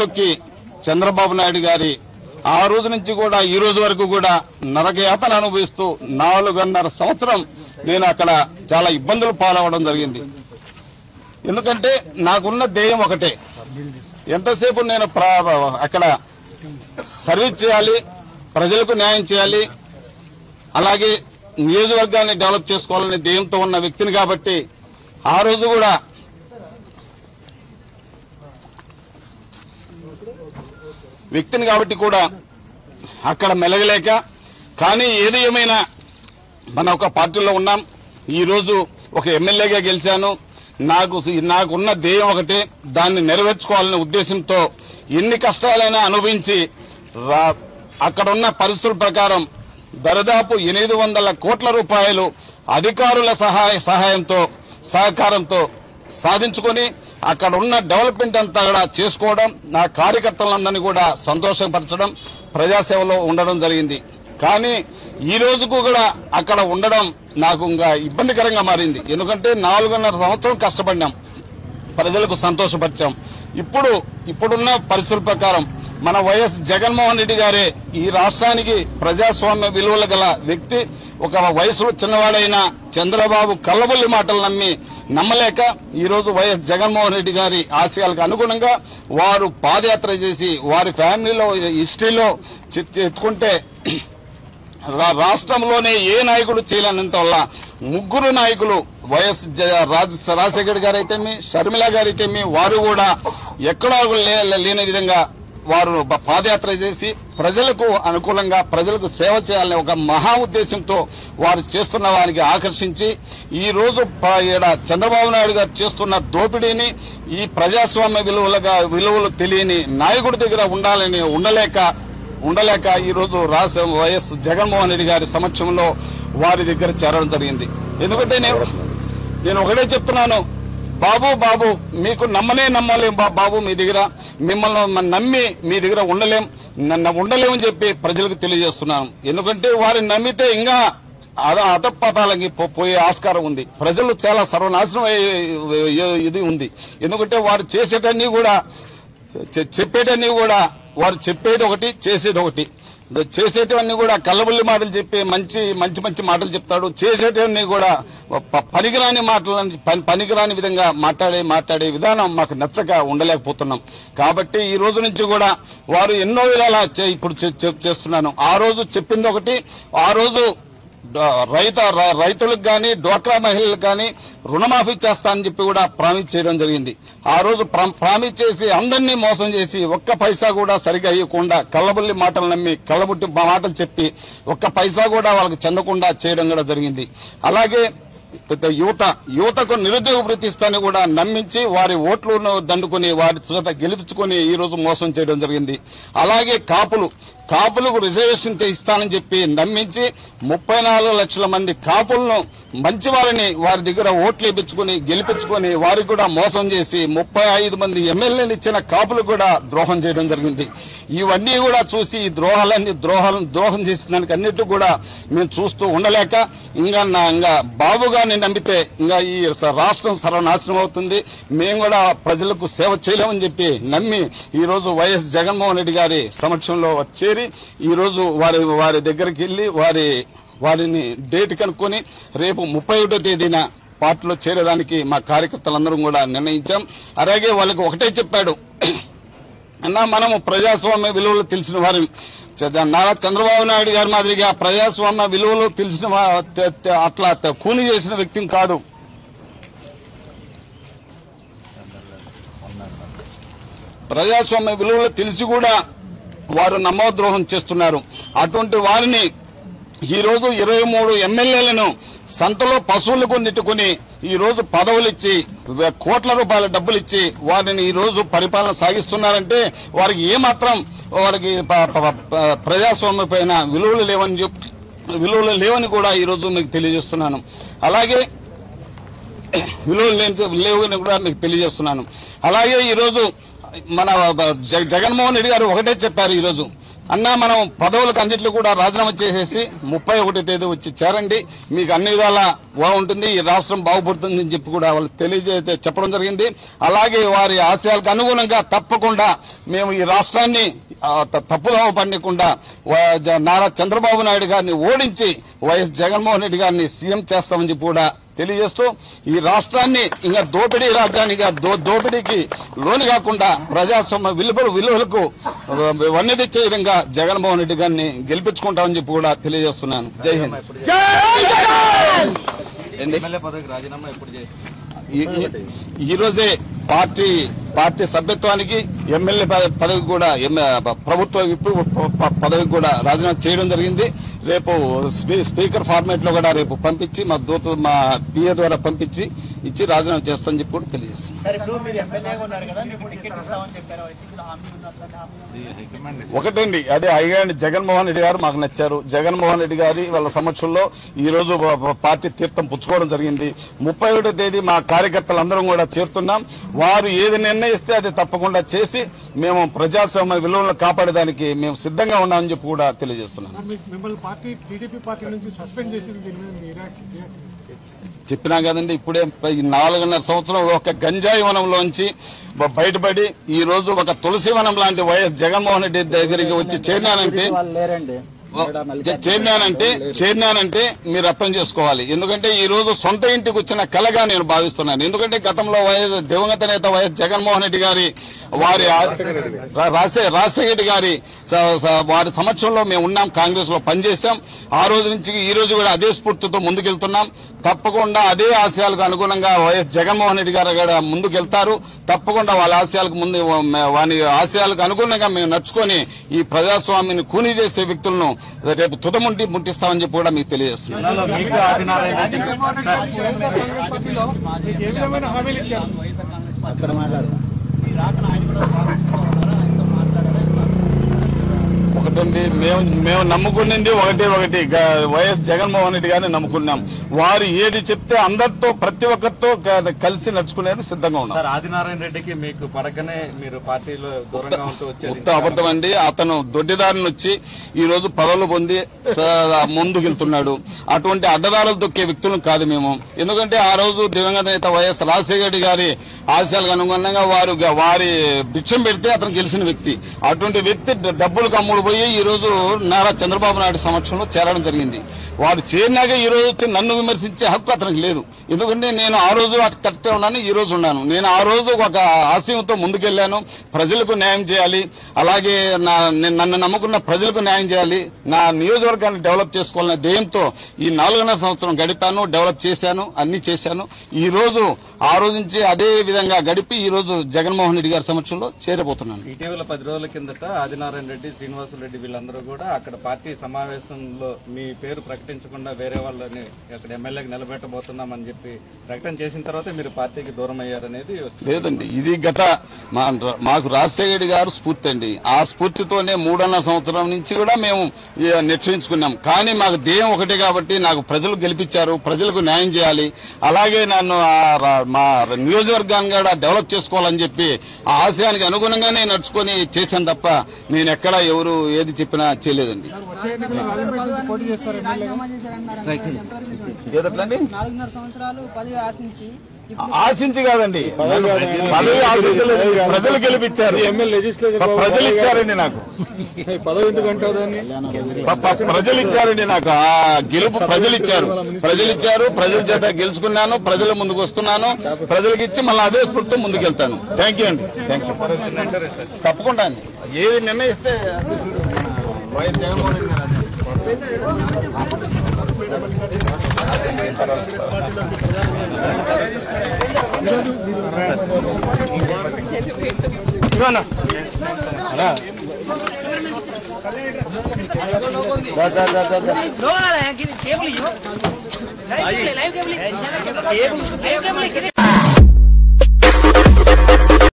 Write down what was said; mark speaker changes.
Speaker 1: తొక్కి చంద్రబాబు నాయుడు గారి ఆ రోజు నుంచి కూడా ఈ రోజు వరకు కూడా నరకయాతను అనుభవిస్తూ నాలుగున్నర సంవత్సరం నేను అక్కడ చాలా ఇబ్బందులు పాలవడం జరిగింది. ఎందుకంటే నాకున్న ధ్యేయం ఒకటే. ఎంతసేపు నేను అక్కడ సర్వీస్ చేయాలి ప్రజలకు న్యాయం చేయాలి అలాగే నియోజకవర్గాన్ని డెవలప్ చేసుకోవాలనే ధ్యేయంతో ఉన్న వ్యక్తిని కాబట్టి ఆ రోజు కూడా వ్యక్తిని కాబట్టి కూడా అక్కడ మెలగలేక కానీ ఏది ఏమైనా మన ఒక పార్టీలో ఉన్నాం. ఈరోజు ఒక ఎమ్మెల్యేగా గెలిచాను. నాకు నాకున్న ధ్యేయం ఒకటే దాన్ని నెరవేర్చుకోవాలనే ఉద్దేశంతో ఎన్ని కష్టాలైనా అనుభవించి రా- పరిస్థితుల ప్రకారం దరిదాపు ఎనిమిది వందల కోట్ల రూపాయలు అధికారుల సహాయ సహాయంతో సహకారంతో సాధించుకొని అక్కడ ఉన్న డెవలప్మెంట్ అంతా కూడా చేసుకోవడం నా కార్యకర్తలందరినీ కూడా సంతోషపరచడం ప్రజాసేవలో ఉండడం జరిగింది. కానీ ఈ రోజుకు కూడా అక్కడ ఉండడం నాకు ఇంకా ఇబ్బందికరంగా మారింది. ఎందుకంటే నాలుగున్నర సంవత్సరం కష్టపడినాం ప్రజలకు సంతోషపరిచాం. ఇప్పుడు ఇప్పుడున్న పరిస్థితుల ప్రకారం మన వైఎస్ జగన్మోహన్ రెడ్డి గారే ఈ రాష్ట్రానికి ప్రజాస్వామ్య విలువలు గల వ్యక్తి. ఒక వయసులో చిన్నవాడైన చంద్రబాబు కళ్ళబొల్లి మాటలు నమ్మి నమ్మలేక ఈరోజు వైఎస్ జగన్మోహన్ రెడ్డి గారి ఆశయాలకు అనుగుణంగా వారు పాదయాత్ర చేసి వారి ఫ్యామిలీలో హిస్టరీలో ఎత్తుకుంటే రా- రాష్ట్రంలోనే ఏ నాయకుడు చేయలేనంత వల్ల ముగ్గురు నాయకులు వైఎస్ జ- రాజ రాజశేఖర్ గారు షర్మిల గారు వారు కూడా ఎక్కడా లే- లేని విధంగా వారు పాదయాత్ర చేసి ప్రజలకు అనుకూలంగా ప్రజలకు సేవ చేయాలనే ఒక మహా ఉద్దేశంతో వారు చేస్తున్న వారికి ఆకర్షించి ఈ రోజు ఈడ చంద్రబాబు నాయుడు గారు చేస్తున్న దోపిడీని ఈ ప్రజాస్వామ్య విలువలుగా విలువలు తెలియని నాయకుడి దగ్గర ఉండాలని ఉండలేక ఉండలేక ఈ రోజు రాష్ట్ర వైఎస్ జగన్మోహన్ రెడ్డి గారి సమక్షంలో వారి దగ్గర చేరడం జరిగింది. ఎందుకంటే నేను నేను ఒకటే చెప్తున్నాను. బాబు బాబు మీకు నమ్మనే నమ్మలేం బా- బాబు మీ దగ్గర. మిమ్మల్ని నమ్మి మీ దగ్గర ఉండలేం. నన్ను ఉండలేమని చెప్పి ప్రజలకు తెలియజేస్తున్నాను ఎందుకంటే వారిని నమ్మితే ఇంకా అద- అధపతాలకి పో- పోయే ఆస్కారం ఉంది. ప్రజలు చాలా సర్వనాశనం ఇది ఉంది. ఎందుకంటే వారు చేసేటన్నీ కూడా చెప్పేటన్నీ కూడా వారు చెప్పేది ఒకటి చేసేది ఒకటి. చేసేటివన్నీ కూడా కళ్ళబుల్లి మాటలు చెప్పి మంచి మంచి మంచి మాటలు చెప్తాడు. చేసేటివన్నీ కూడా ప- పనికిరాని మాటలు పని- పనికిరాని విధంగా మాట్లాడే మాట్లాడే విధానం మాకు నచ్చక ఉండలేకపోతున్నాం. కాబట్టి ఈ రోజు నుంచి కూడా వారు ఎన్నో విధాలా ఇప్పుడు చే- చేస్తున్నాను. ఆ రోజు చెప్పింది ఒకటి ఆ రోజు రైత రైతులకు కానీ డ్వాక్రా మహిళలకు కానీ రుణమాఫీ చేస్తానని చెప్పి కూడా ప్రామిస్ చేయడం జరిగింది. ఆ రోజు ప్రామిస్ చేసి అందరినీ మోసం చేసి ఒక్క పైసా కూడా సరిగా ఇవ్వకుండా కళ్ళబుల్లి మాటలు నమ్మి కళ్ళబుట్టి మాటలు చెప్పి ఒక్క పైసా కూడా వాళ్ళకి చెందకుండా చేయడం కూడా జరిగింది. అలాగే యువత యువతకు నిరుద్యోగ వృత్తి కూడా నమ్మించి వారి ఓట్లను దండుకొని వారి చేత గెలిపించుకొని ఈ రోజు మోసం చేయడం జరిగింది. అలాగే కాపులు కాపులకు రిజర్వేషన్ ఇస్తానని చెప్పి నమ్మించి ముప్పై నాలుగు లక్షల మంది కాపులను మంచి వారిని వారి దగ్గర ఓట్లు ఇప్పించుకుని గెలిపించుకొని వారికి కూడా మోసం చేసి ముప్పై ఐదు మంది ఎమ్మెల్యేలు ఇచ్చిన కాపులు కూడా ద్రోహం చేయడం జరిగింది. ఇవన్నీ కూడా చూసి ఈ ద్రోహాలన్నీ ద్రోహాలను ద్రోహం చేసిన దానికి అన్నిటి కూడా మేము చూస్తూ ఉండలేక ఇంకా నా ఇంకా బాబు గారిని నమ్మితే ఇంకా ఈ స- రాష్ట్రం సర్వనాశనం అవుతుంది. మేము కూడా ప్రజలకు సేవ చేయలేమని చెప్పి నమ్మి ఈరోజు వైఎస్ జగన్మోహన్ రెడ్డి గారి సమక్షంలో చేరి ఈ రోజు వారి వారి దగ్గరికి వెళ్ళి వారి వారిని డేట్ కనుక్కొని రేపు ముప్పై ఒకటో తేదీన పార్టీలో చేరేదానికి మా కార్యకర్తలందరం కూడా నిర్ణయించాం. అలాగే వాళ్ళకి ఒకటే చెప్పాడు. అన్నా మనము ప్రజాస్వామ్య విలువలు తెలిసిన వారి చ- నారా చంద్రబాబు నాయుడు గారి మాదిరిగా ప్రజాస్వామ్య విలువలు తెలిసిన అట్లా కూలి చేసిన వ్యక్తిని కాదు. ప్రజాస్వామ్య విలువలు తెలిసి కూడా వారు నమ్మద్రోహం చేస్తున్నారు. అటువంటి వారిని ఈరోజు ఇరవై మూడు ఎమ్మెల్యేలను సంతలో పశువులకు నెట్టుకుని ఈ రోజు పదవులు ఇచ్చి కోట్ల రూపాయల డబ్బులు ఇచ్చి వారిని ఈ రోజు పరిపాలన సాగిస్తున్నారంటే వారికి ఏమాత్రం వారికి ప్రజాస్వామ్య పైన విలువలు లేవని విలువలు లేవని కూడా ఈ రోజు మీకు తెలియజేస్తున్నాను. అలాగే విలువలు లేని లేవని కూడా మీకు తెలియజేస్తున్నాను. అలాగే ఈరోజు మన జగన్మోహన్ రెడ్డి గారు ఒకటే చెప్పారు ఈరోజు. అన్నా మనం పదవులకు అన్నింటిలో కూడా రాజీనామా చేసేసి ముప్పై ఒకటి తేదీ వచ్చి చేరండి. మీకు అన్ని విధాల బాగుంటుంది ఈ రాష్ట్రం బాగుపడుతుందని చెప్పి కూడా వాళ్ళు తెలియజే చెప్పడం జరిగింది. అలాగే వారి ఆశయాలకు అనుగుణంగా తప్పకుండా మేము ఈ రాష్ట్రాన్ని ఆ, తప్పుదోవ పడకుండా జ- నారా చంద్రబాబు నాయుడు గారిని ఓడించి వైఎస్ జగన్మోహన్ రెడ్డి గారిని సీఎం చేస్తామని చెప్పి కూడా తెలియజేస్తూ ఈ రాష్ట్రాన్ని ఇంకా దోపిడీ రాజ్యానికి దో దోపిడీకి లోను కాకుండా ప్రజాస్వామ్య విలువలు విలువలకు వన్నె తెచ్చే విధంగా జగన్మోహన్ రెడ్డి గారిని గెలిపించుకుంటామని చెప్పి కూడా తెలియజేస్తున్నాను. జై హింద్. ఈరోజే పార్టీ పార్టీ సభ్యత్వానికి ఎమ్మెల్యే పదవికి కూడా ఎమ్మె- ప్రభుత్వ విప్ పదవికి కూడా రాజీనామా చేయడం జరిగింది. రేపు స్పీ- స్పీకర్ ఫార్మేట్లో కూడా రేపు పంపించి మా దూత మా పిఏ ద్వారా పంపించి ఇచ్చి రాజీనామా చేస్తామని చెప్పి కూడా. ఒకటండి అదే అయ్యండి జగన్మోహన్ రెడ్డి గారు మాకు నచ్చారు. జగన్మోహన్ రెడ్డి గారి వాళ్ళ సమక్షంలో ఈ రోజు పార్టీ తీర్థం పుచ్చుకోవడం జరిగింది. ముప్పై ఒకటో తేదీ మా కార్యకర్తలందరం కూడా చేరుతున్నాం. వారు ఏది నిర్ణయిస్తే అది తప్పకుండా చేసి మేము ప్రజాస్వామ్య విలువలను కాపాడేదానికి మేము సిద్ధంగా ఉన్నామని చెప్పి కూడా తెలియజేస్తున్నాం.
Speaker 2: మీ- మిమ్మల్ని పార్టీ టీడీపీ పార్టీ నుంచి సస్పెండ్ చేసింది
Speaker 1: చెప్పినా కదండి ఇప్పుడే నాలుగున్నర సంవత్సరం ఒక గంజాయి వనంలోంచి బయటపడి ఈ రోజు ఒక తులసి వనం లాంటి వైఎస్ జగన్మోహన్ రెడ్డి దగ్గరికి వచ్చి చేరినానంటే చే- చేరినానంటే చేరినానంటే మీరు అర్థం చేసుకోవాలి. ఎందుకంటే ఈ రోజు సొంత ఇంటికి వచ్చిన కలగా నేను భావిస్తున్నాను. ఎందుకంటే గతంలో వైఎస్ దివంగత నేత వైఎస్ జగన్మోహన్ రెడ్డి గారి వారి రాజశేఖర రెడ్డి గారి వారి సమక్షంలో మేము ఉన్నాం కాంగ్రెస్లో పనిచేశాం. ఆ రోజు నుంచి ఈ రోజు కూడా అదే స్ఫూర్తితో ముందుకెళ్తున్నాం. తప్పకుండా అదే ఆశయాలకు అనుగుణంగా వైఎస్ జగన్మోహన్ రెడ్డి గారు కూడా ముందుకెళ్తారు. తప్పకుండా వాళ్ళ ఆశయాలకు ముందు వాని ఆశయాలకు అనుగుణంగా మేము నడుచుకొని ఈ ప్రజాస్వామ్యాన్ని కూనీ చేసే వ్యక్తులను రేపు తుదముంటి ముట్టిస్తామని చెప్పి కూడా మీకు తెలియజేస్తున్నాం
Speaker 3: జిల్లాలో మీకు ఆదినారాయణ రెడ్డి సార్,
Speaker 2: పార్టీలో మీకు ఏ విధమైన హామీలు ఇచ్చారు
Speaker 4: వైఎస్ఆర్ కాంగ్రెస్ పార్టీ మీ రాకన ఆయన కూడా స్వాగతిస్తూ ఉన్నారా ఆయనతో మాట్లాడారా
Speaker 1: ఒకటండి. మేము మేము నమ్ముకున్నది ఒకటే ఒకటి. వైఎస్ జగన్మోహన్ రెడ్డి గారిని నమ్ముకున్నాం. వారు ఏది చెప్తే అందరితో ప్రతి ఒక్కరితో కలిసి నడుచుకునేది సిద్ధంగా ఉన్నాం.
Speaker 3: సార్ ఆదినారాయణ రెడ్డికి మీకు పడకనే మీరు పార్టీలో దూరంగా ఉంటూ
Speaker 1: అబద్ధం అండి. అతను దొడ్డిదారిని వచ్చి ఈ రోజు పదవులు పొంది స- ముందుకు వెళ్తున్నాడు. అటువంటి అడ్డదారులు తొక్కే వ్యక్తులను కాదు మేము. ఎందుకంటే ఆ రోజు దివంగత నేత వైఎస్ రాజశేఖర రెడ్డి గారి ఆశయాలకు అనుగుణంగా వారు వారి భిక్షం పెడితే అతను గెలిచిన వ్యక్తి. అటువంటి వ్యక్తి డ- డబ్బులకు అమ్ముడు పోయి ఈ రోజు నారా చంద్రబాబు నాయుడు సమక్షంలో చేరడం జరిగింది. వారు చేరినాక ఈ రోజు వచ్చి నన్ను విమర్శించే హక్కు అతనికి లేదు. ఎందుకంటే నేను ఆ రోజు అటు కరెక్టే ఉన్నాను ఈ రోజు ఉన్నాను. నేను ఆ రోజు ఒక ఆశయంతో ముందుకెళ్ళాను ప్రజలకు న్యాయం చేయాలి. అలాగే నా నేను నన్ను నమ్ముకున్న ప్రజలకు న్యాయం చేయాలి. నా నియోజకవర్గాన్ని డెవలప్ చేసుకోవాలనే ధ్యేయంతో ఈ నాలుగున్నర సంవత్సరం గడిపాను డెవలప్ చేశాను అన్ని చేశాను. ఈ రోజు ఆ రోజు నుంచి అదే విధంగా గడిపి ఈ రోజు జగన్మోహన్ రెడ్డి గారి సమక్షంలో చేరబోతున్నాను.
Speaker 3: ఇటీవల పది రోజుల కిందట ఆదినారాయణ రెడ్డి శ్రీనివాసులు రెడ్డి వీళ్ళందరూ కూడా అక్కడ పార్టీ సమావేశంలో మీ పేరు ప్రకటించకుండా వేరే వాళ్ళని అక్కడ ఎమ్మెల్యేకి నిలబెట్టబోతున్నామని చెప్పి ప్రకటన చేసిన తర్వాత మీరు పార్టీకి దూరం అయ్యారనేది.
Speaker 1: లేదండి ఇది గత మాకు రాజశేఖర రెడ్డి గారు స్ఫూర్తి అండి. ఆ స్ఫూర్తితోనే మూడున్నర సంవత్సరం నుంచి కూడా మేము ఈ, నిశ్చయించుకున్నాం కానీ మాకు ధ్యేయం ఒకటే కాబట్టి నాకు ప్రజలు గెలిపించారు ప్రజలకు న్యాయం చేయాలి. అలాగే నన్ను మా నియోజకవర్గాన్ని కూడా డెవలప్ చేసుకోవాలని చెప్పి ఆ ఆశయానికి అనుగుణంగానే నడుచుకొని చేశాను తప్ప నేను ఎక్కడ ఎవరు ఏది చెప్పినా చేయలేదండి.
Speaker 5: సంవత్సరాలు పది ఆశించి
Speaker 1: ఆశించి కాదండి. పదవి ఆశించలేదు. ప్రజలు గెలిపించారు ప్రజలు ఇచ్చారండి నాకు.
Speaker 2: పదవి దాన్ని?
Speaker 1: ప్రజలు ఇచ్చారండి నాకు. ఆ గెలుపు ప్రజలు ఇచ్చారు. ప్రజలు ఇచ్చారు. ప్రజల చేత గెలుచుకున్నాను. ప్రజల ముందుకు వస్తున్నాను. ప్రజలకు ఇచ్చి మళ్ళీ అదే స్ఫూర్తితో ముందుకెళ్తాను. థ్యాంక్ యూ అండి. థ్యాంక్ యూ తప్పకుండా అండి. ఏది నిర్ణయిస్తే YS Jaganmohan Reddy
Speaker 4: cable cable cable cable